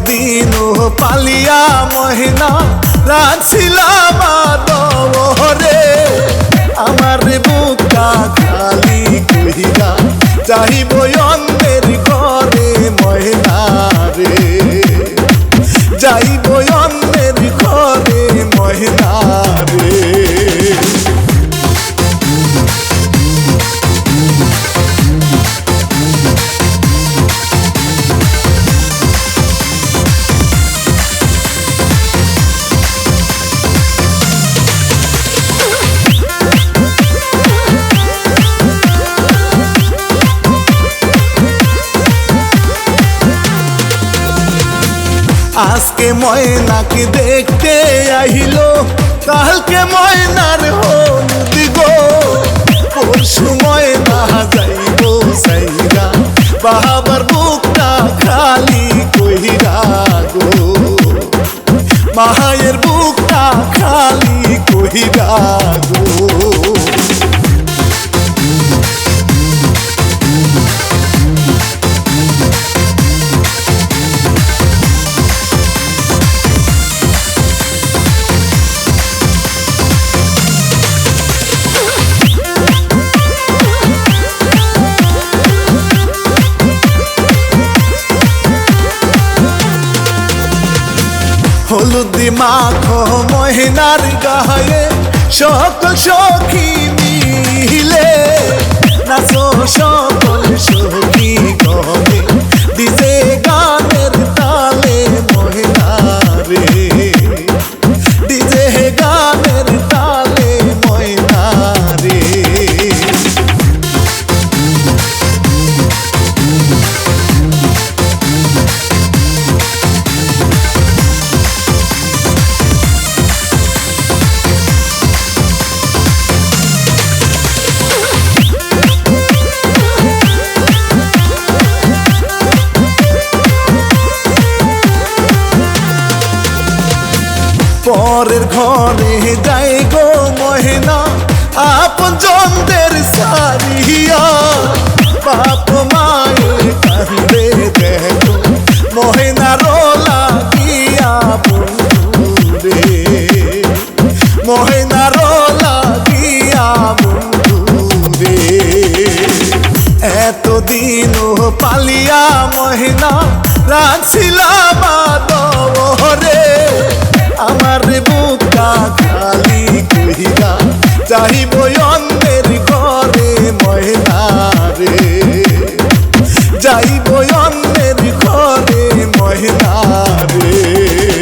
এতদিন পালিয়া মহিনা রাছিলাম দরে আমার বুকা খালি কহিলা চাহিব আজকে ময়নাকে দেখতে আহিলো, কালকে ময়নার হলুদি গো পরশু ময়না যাইব সাইরা, বাবার বুকটা খালি কইরা গো। মায়ের বুকটা খালি কইরা গো। হলুদি মাখো মহিনার গায়ে সকল সখী পরের ঘরে যাই গো মহিনা, আপন জনদের সারিয়া। বাপ মায়ের কান্দে দেখো, মহিনা রোলা গিয়া বন্ধুরে। মহিনা রোলা গিয়া বন্ধুরে। এতদিন পালিয়া মহিনা রাখছিলাম চাহিব অন্যের ঘরে মহিনা রে যাইব